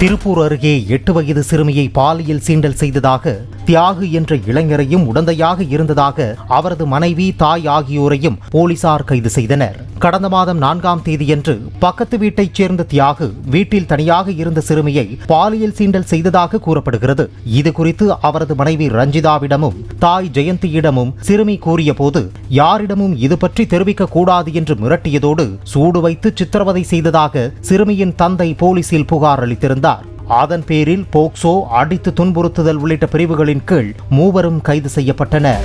திருப்பூர் அருகே எட்டு வயது சிறுமியை பாலியல் சீண்டல் செய்ததாக தியாகு என்ற இளைஞரையும் உடந்தையாக இருந்ததாக அவரது மனைவி தாய் ஆகியோரையும் போலீசார் கைது செய்தனர். கடந்த மாதம் நான்காம் தேதியன்று பக்கத்து வீட்டைச் சேர்ந்த தியாகு வீட்டில் தனியாக இருந்த சிறுமியை பாலியல் சீண்டல் செய்ததாக கூறப்படுகிறது. இது குறித்து அவரது மனைவி ரஞ்சிதாவிடமும் தாய் ஜெயந்தியிடமும் சிறுமி கூறியபோது யாரிடமும் இது பற்றி தெரிவிக்க கூடாது என்று மிரட்டியதோடு சூடு வைத்து சித்திரவதை செய்ததாக சிறுமியின் தந்தை போலீசில் புகார் அளித்திருந்தார். அதன் பேரில் போக்சோ அடித்து துன்புறுத்துதல் உள்ளிட்ட பிரிவுகளின் கீழ் மூவரும் கைது செய்யப்பட்டனர்.